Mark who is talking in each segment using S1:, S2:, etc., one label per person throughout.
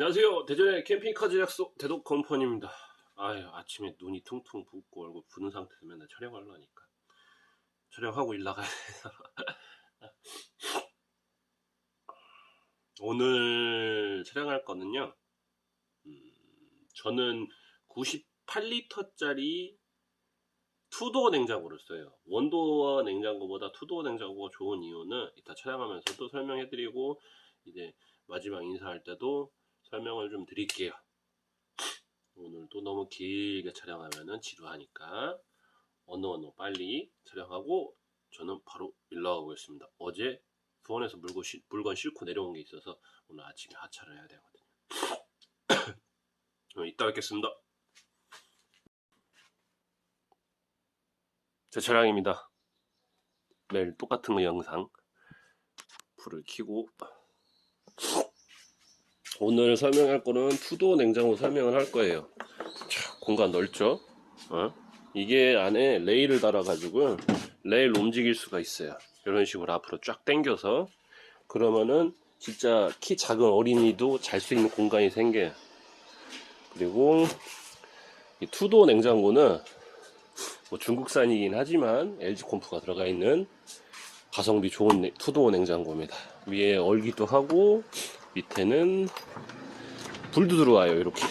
S1: 안녕하세요. 대전의 캠핑카 제작소 대독 건펀입니다. 아유, 아침에 눈이 퉁퉁 붓고 얼굴 부는 상태에서 맨날 촬영하려니까. 촬영하고 일 나가야 돼서. 오늘 촬영할 거는요. 음, 저는 98리터짜리 투도어 냉장고를 써요. 원도어 냉장고보다 투도어 냉장고가 좋은 이유는 이따 촬영하면서도 설명해드리고 이제 마지막 인사할 때도 설명을 좀 드릴게요. 오늘도 너무 길게 촬영하면은 지루하니까 어느 어느 빨리 촬영하고 저는 바로 일 나가고 있습니다. 어제 수원에서 물건, 실- 물건 싣고 내려온 게 있어서 오늘 아침에 하차를 해야 되거든요. 그럼 이따 뵙겠습니다. 제 차량입니다. 매일 똑같은 거 영상 불을 켜고 오늘 설명할 거는 투도 냉장고 설명을 할 거예요. 자, 공간 넓죠? 어? 이게 안에 레일을 달아가지고 레일 움직일 수가 있어요. 이런 식으로 앞으로 쫙 당겨서 그러면은 진짜 키 작은 어린이도 잘 수 있는 공간이 생겨요. 그리고 이 투도 냉장고는 뭐 중국산이긴 하지만 LG 콤프가 들어가 있는 가성비 좋은 냉- 투도 냉장고입니다. 위에 얼기도 하고 밑에는 불도 들어와요 이렇게.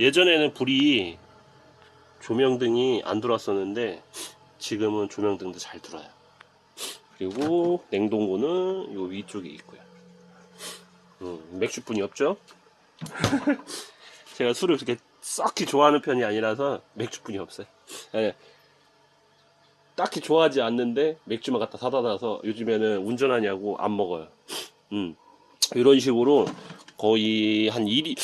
S1: 예전에는 불이 조명등이 안 들어왔었는데 지금은 조명등도 잘 들어와요. 그리고 냉동고는 요 위쪽에 있고요. 음, 맥주뿐이 없죠? 제가 술을 그렇게 썩히 좋아하는 편이 아니라서 맥주뿐이 없어요. 예, 딱히 좋아하지 않는데 맥주만 갖다 사다 놔서 요즘에는 운전하냐고 안 먹어요. 음. 이런 식으로 거의 한 2리,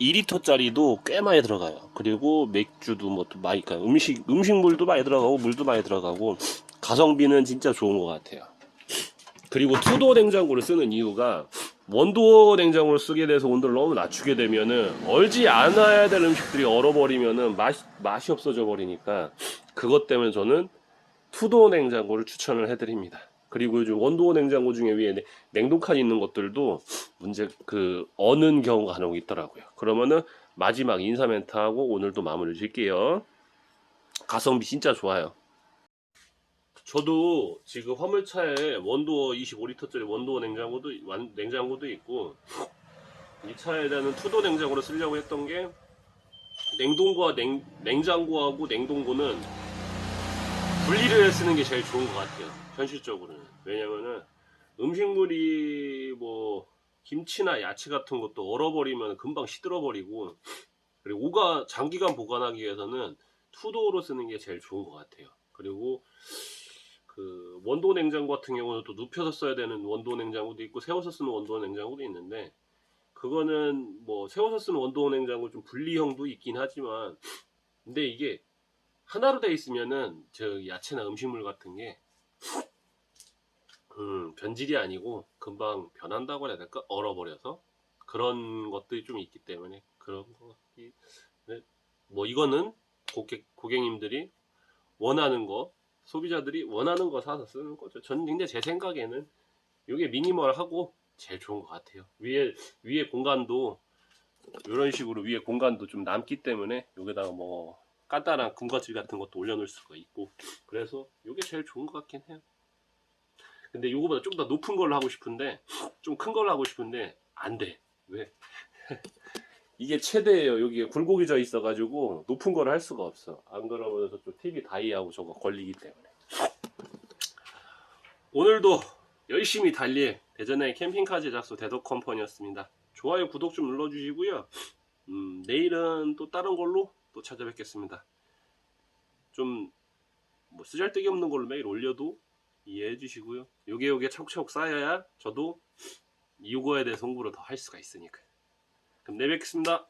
S1: 2리터짜리도 꽤 많이 들어가요. 그리고 맥주도 뭐 또 많이, 그러니까 음식, 음식물도 많이 들어가고, 물도 많이 들어가고, 가성비는 진짜 좋은 것 같아요. 그리고 투도어 냉장고를 쓰는 이유가, 원도어 냉장고를 쓰게 돼서 온도를 너무 낮추게 되면은, 얼지 않아야 될 음식들이 얼어버리면은 맛이, 맛이 없어져 버리니까, 그것 때문에 저는 투도어 냉장고를 추천을 해드립니다. 그리고 요즘 원도어 냉장고 중에 위에 냉- 냉동칸 있는 것들도 문제 그 어는 경우가 간혹 있더라고요. 그러면은 마지막 인사 멘트하고 오늘도 마무리 질게요. 가성비 진짜 좋아요. 저도 지금 화물차에 원도어 25리터짜리 원도어 냉장고도 완- 냉장고도 있고 이 차에다는 투도 냉장고를 쓰려고 했던 게 냉동고와 냉, 냉장고하고 냉동고는 분리를 쓰는 게 제일 좋은 것 같아요. 현실적으로는. 왜냐면은 음식물이 뭐 김치나 야채 같은 것도 얼어버리면 금방 시들어버리고 그리고 오가 장기간 보관하기 위해서는 투도어로 쓰는 게 제일 좋은 것 같아요. 그리고 그 원도 냉장고 같은 경우는 또 눕혀서 써야 되는 원도 냉장고도 있고 세워서 쓰는 원도 냉장고도 있는데 그거는 뭐 세워서 쓰는 원도 냉장고 좀 분리형도 있긴 하지만 근데 이게 하나로 돼 있으면은 저 야채나 음식물 같은 게 음, 변질이 아니고 금방 변한다고 해야 될까? 얼어버려서 그런 것들이 좀 있기 때문에 그런 것이 네. 뭐 이거는 고객 고객님들이 원하는 거 소비자들이 원하는 거 사서 쓰는 거죠. 저는 근데 제 생각에는 이게 미니멀하고 제일 좋은 것 같아요. 위에 위에 공간도 이런 식으로 위에 공간도 좀 남기 때문에 여기다가 뭐 간단한 군것질 같은 것도 올려놓을 수가 있고 그래서 이게 제일 좋은 것 같긴 해요. 근데 이거보다 좀 더 높은 걸로 하고 싶은데 좀 큰 걸로 하고 싶은데 안 돼. 왜? 이게 최대예요. 여기에 굴곡이 져 있어 가지고 높은 걸 할 수가 없어. 안 그러면 저쪽 TV 다이하고 저거 걸리기 때문에. 오늘도 열심히 달릴 대전의 캠핑카 제작소 대덕 컴퍼니였습니다. 좋아요, 구독 좀 눌러주시고요. 음, 내일은 또 다른 걸로 또 찾아뵙겠습니다. 좀 뭐 쓰잘데기 없는 걸로 매일 올려도 이해해 주시고요. 요게 요게 차곡차곡 쌓여야 저도 이거에 대해서 홍보를 더 할 수가 있으니까요. 그럼 내일 뵙겠습니다.